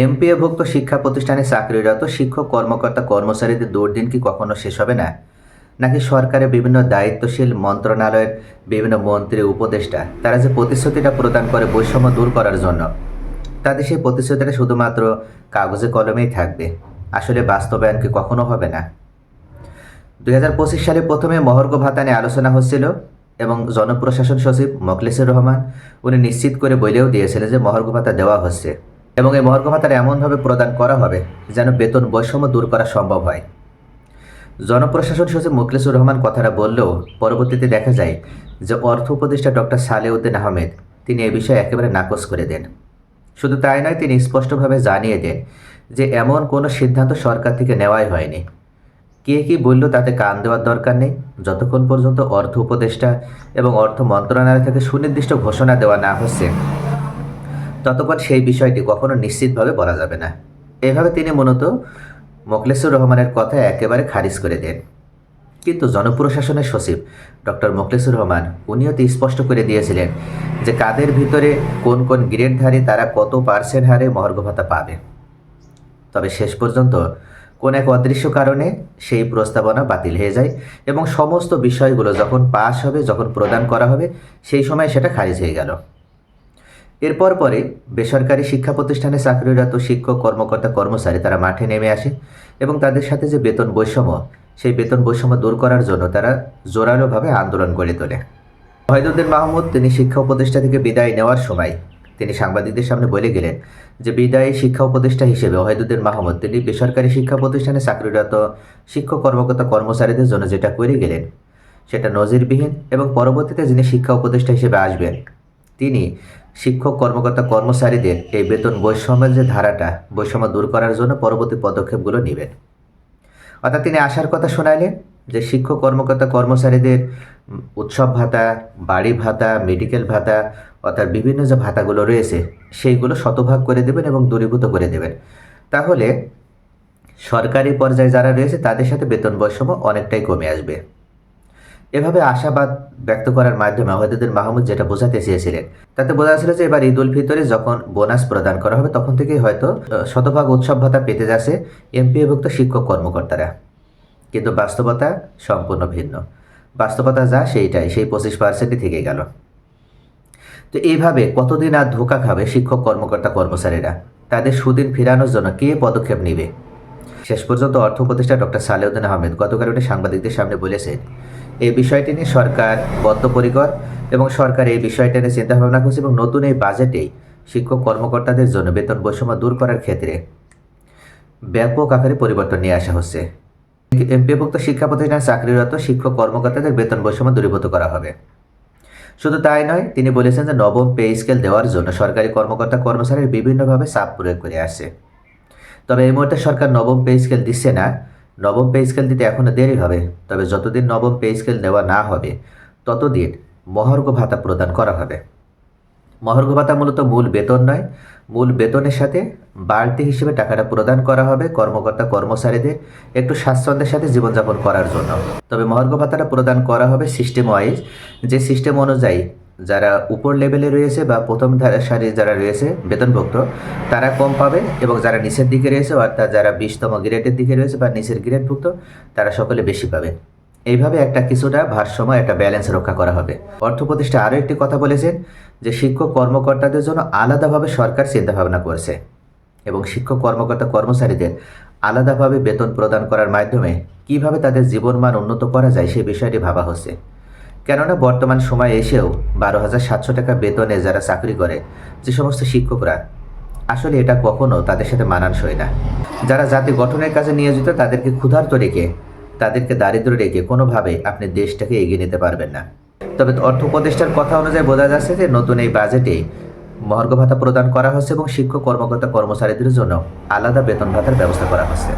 এমপিএভুক্ত শিক্ষা প্রতিষ্ঠানে চাকরিরত শিক্ষক, কর্মকর্তা, কর্মচারীদের দুর্দিন কি কখনো শেষ হবে না? নাকি সরকারের বিভিন্ন দায়িত্বশীল মন্ত্রণালয়ের বিভিন্ন মন্ত্রী, উপদেষ্টা, তারা যে প্রতিশ্রুতিটা প্রদান করে বৈষম্য দূর করার জন্য, তাদের সেই প্রতিশ্রুতিটা শুধুমাত্র কাগজে কলমেই থাকবে, আসলে বাস্তবায়ন কি কখনো হবে না? দুই হাজার পঁচিশ সালে প্রথমে মহর্ঘ ভাতা নিয়ে আলোচনা হচ্ছিল এবং জনপ্রশাসন সচিব মকলেসুর রহমান, উনি নিশ্চিত করে বলেও দিয়েছিলেন যে মহর্ঘ ভাতা দেওয়া হচ্ছে। এবং এই মহর্ঘ ভাতার এমনভাবে প্রদান করা হবে যেন বেতন বৈষম্য দূর করা সম্ভব হয়। জনপ্রশাসন সচিব মুখলেসুর রহমান কথাটা বললেও পরবর্তীতে দেখা যায় যে অর্থ উপদেষ্টা ডক্টর সালেউদ্দিন আহমেদ তিনি এ বিষয়ে একেবারে নাকচ করে দেন। শুধু তাই নয়, তিনি স্পষ্টভাবে জানিয়ে দেন যে এমন কোনো সিদ্ধান্ত সরকার থেকে নেওয়াই হয়নি। কে কি বলল তাতে কান দেওয়ার দরকার নেই। যতক্ষণ পর্যন্ত অর্থ উপদেষ্টা এবং অর্থ মন্ত্রণালয় থেকে সুনির্দিষ্ট ঘোষণা দেওয়া না হচ্ছে ততক্ষণ সেই বিষয়টি কখনো নিশ্চিতভাবে বলা যাবে না। এভাবে তিনি মূলত মোখলেসুর রহমানের কথা একেবারে খারিজ করে দেন। কিন্তু জনপ্রশাসনের সচিব ডক্টর মোখলেসুর রহমান, উনিও তো স্পষ্ট করে দিয়েছিলেন যে কাদের ভিতরে কোন কোন গ্রেডধারী তারা কত পার্সেন্ট হারে মহর্ঘ ভাতা পাবে। তবে শেষ পর্যন্ত কোন এক অদৃশ্য কারণে সেই প্রস্তাবনা বাতিল হয়ে যায় এবং সমস্ত বিষয়গুলো যখন পাস হবে, যখন প্রদান করা হবে, সেই সময় সেটা খারিজ হয়ে গেল। এরপর পরে বেসরকারি শিক্ষা প্রতিষ্ঠানে চাকরিরত শিক্ষক, কর্মকর্তা, কর্মচারী তারা মাঠে নেমে আসে এবং তাদের সাথে যে বেতন বৈষম্য, সেই বেতন বৈষম্য দূর করার জন্য তারা জোরালোভাবে আন্দোলন গড়ে তোলে। ওয়াহিদুদ্দিন মাহমুদ, তিনি শিক্ষা উপদেষ্টা থেকে বিদায় নেওয়ার সময় তিনি সাংবাদিকদের সামনে বলে গেলেন যে, বিদায়ী শিক্ষা উপদেষ্টা হিসেবে ওয়াহিদুদ্দিন মাহমুদ, তিনি বেসরকারি শিক্ষা প্রতিষ্ঠানে চাকরিরত শিক্ষক, কর্মকর্তা, কর্মচারীদের জন্য যেটা করে গেলেন, সেটা নজিরবিহীন এবং পরবর্তীতে যিনি শিক্ষা উপদেষ্টা হিসেবে আসবেন, তিনি শিক্ষক, কর্মকর্তা, কর্মচারীদের এই বেতন বৈষম্যের যে ধারাটা, বৈষম্য দূর করার জন্য পরবর্তী পদক্ষেপগুলো নেবেন। অর্থাৎ তিনি আসার কথা শোনাইলেন যে শিক্ষক, কর্মকর্তা, কর্মচারীদের উৎসব ভাতা, বাড়ি ভাতা, মেডিকেল ভাতা, অর্থাৎ বিভিন্ন যে ভাতাগুলো রয়েছে, সেইগুলো শতভাগ করে দেবেন এবং দূরীভূত করে দেবেন। তাহলে সরকারি পর্যায়ে যারা রয়েছে, তাদের সাথে বেতন বৈষম্য অনেকটাই কমে আসবে। এভাবে আশাবাদ ব্যক্ত করার মাধ্যমে ওয়াহিদুদ্দিন মাহমুদ যেটা বোঝাতে চেয়েছিলেন, তাতে বোঝা যাচ্ছিল যে এবার ঈদ উল ফিতরে যখন বোনাস প্রদান করা হবে, তখন থেকেই হয়তো শতভাগ উৎসব ভাতা পেতে যাচ্ছে এমপিএভুক্ত শিক্ষক কর্মকর্তারা। কিন্তু বাস্তবতা সম্পূর্ণ ভিন্ন। বাস্তবতা যা সেইটাই, সেই পঁচিশ পার্সেন্টই থেকে গেল। তো এইভাবে কতদিন আর ধোকা খাবে শিক্ষক কর্মকর্তা কর্মচারীরা? তাদের সুদিন ফেরানোর জন্য কে পদক্ষেপ নেবে? শেষ পর্যন্ত অর্থ উপদেষ্টা ডক্টর সালেউদ্দিন আহমেদ গতকাল সাংবাদিকদের সামনে বলেছেন এই বিষয়টি নিয়ে সরকার বদ্ধপরিকর এবং সরকার এই বিষয়টা নিয়ে চিন্তাভাবনা করছে এবং নতুন এই বাজেটেই শিক্ষক কর্মকর্তাদের জন্য বেতন বৈষম্য দূর করার ক্ষেত্রে ব্যাপক আকারে পরিবর্তন নিয়ে আসা হচ্ছে। এমপিভুক্ত শিক্ষা প্রতিষ্ঠানে চাকরিরত শিক্ষক কর্মকর্তাদের বেতন বৈষম্য দূরীভূত করা হবে। শুধু তাই নয়, তিনি বলেছেন যে নবম পে স্কেল দেওয়ার জন্য সরকারি কর্মকর্তা কর্মচারীর বিভিন্নভাবে চাপ প্রয়োগ করে আসছে। তবে এই মুহূর্তে সরকার নবম পে স্কেল দিচ্ছে না নবম পে স্কেল দিতে এখনও দেরি হবে, তবে যতদিন নবম পে স্কেল দেওয়া না হবে, ততদিন মহার্ঘ ভাতা প্রদান করা হবে। মহার্ঘ ভাতা মূলত মূল বেতন নয়, মূল বেতনের সাথে বাড়তি হিসেবে টাকাটা প্রদান করা হবে কর্মকর্তা কর্মচারীদের একটু স্বাচ্ছন্দ্যের সাথে জীবনযাপন করার জন্য। তবে মহার্ঘ ভাতাটা প্রদান করা হবে সিস্টেম ওয়াইজ যে সিস্টেম অনুযায়ী যারা উপর লেভেলে রয়েছে বা প্রথম সারির যারা রয়েছে, বেতনভুক্ত, তারা কম পাবে এবং যারা নিচের দিকে রয়েছে, অর্থাৎ যারা বিশতম গ্রেডের দিকে রয়েছে বা নিচের গ্রেডভুক্ত, তারা সকলে বেশি পাবে। এইভাবে একটা কিছুটা ভারসাম্য, একটা ব্যালেন্স রক্ষা করা হবে। অর্থ প্রতিষ্ঠা আরও একটি কথা বলেছেন যে শিক্ষক কর্মকর্তাদের জন্য আলাদাভাবে সরকার চিন্তাভাবনা করছে এবং শিক্ষক কর্মকর্তা কর্মচারীদের আলাদাভাবে বেতন প্রদান করার মাধ্যমে কীভাবে তাদের জীবনমান উন্নত করা যায় সেই বিষয়টি ভাবা হচ্ছে। কেননা বর্তমান সময়ে এসেও বারো হাজার সাতশো টাকা বেতনে যারা চাকরি করে, যে সমস্ত শিক্ষকরা, আসলে এটা কখনো তাদের সাথে মানানসই না। যারা জাতি গঠনের কাজে নিয়োজিত, তাদেরকে ক্ষুধার্ত রেখে, তাদেরকে দারিদ্র রেখে কোনোভাবে আপনি দেশটাকে এগিয়ে নিতে পারবেন না। তবে অর্থ উপদেষ্টার কথা অনুযায়ী বোঝা যাচ্ছে যে নতুন এই বাজেটে মহার্ঘ ভাতা প্রদান করা হচ্ছে এবং শিক্ষক, কর্মকর্তা, কর্মচারীদের জন্য আলাদা বেতন ভাতার ব্যবস্থা করা হচ্ছে।